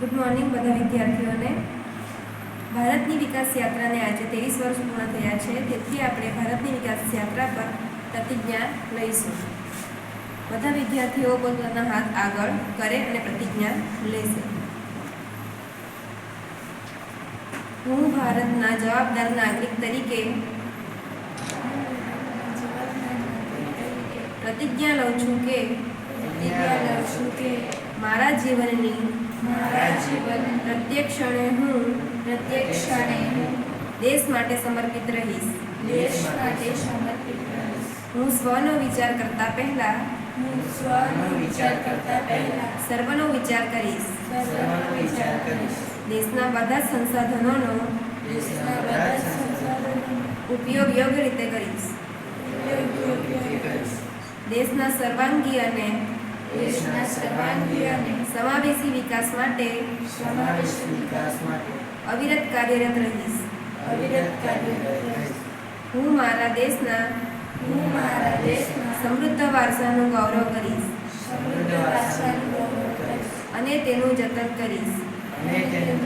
Good morning બધા વિદ્યાર્થીઓને. ભારતની વિકાસ યાત્રાને આજે ત્રેવીસ વર્ષ પૂર્ણ થયા છે તેથી આપણે ભારતની વિકાસ યાત્રા પર પ્રતિજ્ઞા લઈશું. બધા વિદ્યાર્થીઓ પોતાના હાથ આગળ કરે અને પ્રતિજ્ઞા લેશે હું ભારતના જવાબદાર નાગરિક તરીકે પ્રતિજ્ઞા લઉં છું કે પ્રતિજ્ઞા લઉં છું કે મારા જીવનની મારા જીવન પ્રત્યેક ક્ષણે હું પ્રત્યેક ક્ષણે હું દેશ માટે સમર્પિત રહીશ. દેશ માટે સમર્પિત રહીશ. હું સ્વનો વિચાર કરતા પહેલા હું સ્વનો વિચાર કરતા પહેલા સર્વનો વિચાર કરીશ. સર્વનો વિચાર કરીશ. દેશના બધા સંસાધનોનો દેશના બધા સંસાધનોનો ઉપયોગ યોગ્ય રીતે કરીશ. દેશના સર્વાંગી અને દેશના સર્વાંગી અને સમાવેશી વિકાસ માટે સમાવેશી વિકાસ માટે અવિરત કાર્યરત રહીશ. અવિરત કાર્યરત રહીશ. હું મારા દેશના હું મારા દેશના સમૃદ્ધ વારસાનું ગૌરવ કરીશ. સમૃદ્ધ વારસાનું ગૌરવ કરીશ. અને તેનું જતન કરીશ. અને તેનું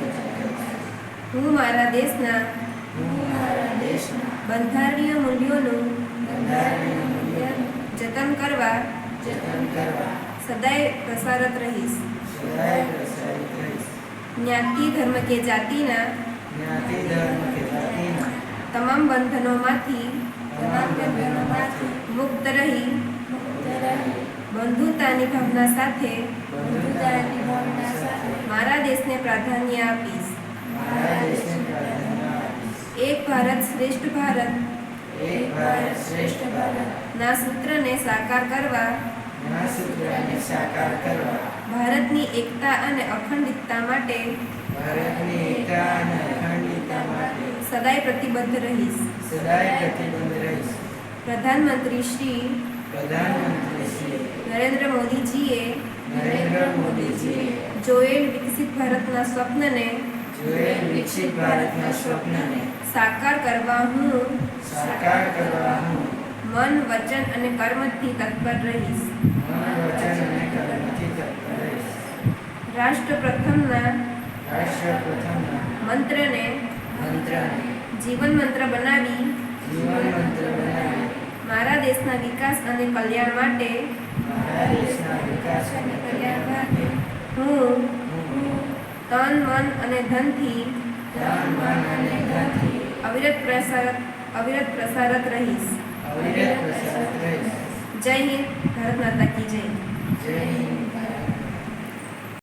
હું મારા દેશના હું મારા દેશના બંધારણીય મૂલ્યોનું બંધારણીય મૂલ્યોનું જતન કરવા જતન કરવા સદાય પ્રસારત રહીશ. જ્ઞાતિ ધર્મ કે જાતિના? તમામ બંધનોમાંથી મુક્ત રહી. બંધુતાની ભાવના સાથે મારા દેશને પ્રાધાન્ય આપીશ. એક ભારત શ્રેષ્ઠ ભારત. ના સૂત્રને સાકાર કરવા ના સાકાર કરવા. ભારતની એકતા અને અખંડિતતા માટે ભારતની એકતા અને અખંડિતતા માટે સદાય પ્રતિબદ્ધ રહીશ. સદાય પ્રતિબદ્ધ રહીશ. પ્રધાનમંત્રી શ્રી પ્રધાનમંત્રી શ્રી નરેન્દ્ર મોદીજીએ નરેન્દ્ર મોદીજીએ જોયેલ વિકસિત ભારતના સ્વપ્નને જોયેલ વિકસિત ભારતના સ્વપ્નને સાકાર કરવા હું સાકાર કરવા હું મન વચન અને કર્મથી તત્પર રહીશ. રાષ્ટ્ર પ્રથમના રાષ્ટ્ર પ્રથમના મંત્રને મંત્રને જીવન મંત્ર બનાવી જીવન મંત્ર બનાવી મારા દેશના વિકાસ અને કલ્યાણ માટે મારા દેશના વિકાસ અને કલ્યાણ માટે હું તન મન અને ધનથી ધન મન અને ધનથી અવિરત પ્રસારત અવિરત પ્રસારત રહીશ. અવિરત પ્રસારત રહીશ. જય હિન્દ ભારત માતા કી જય. જય હિન્દ.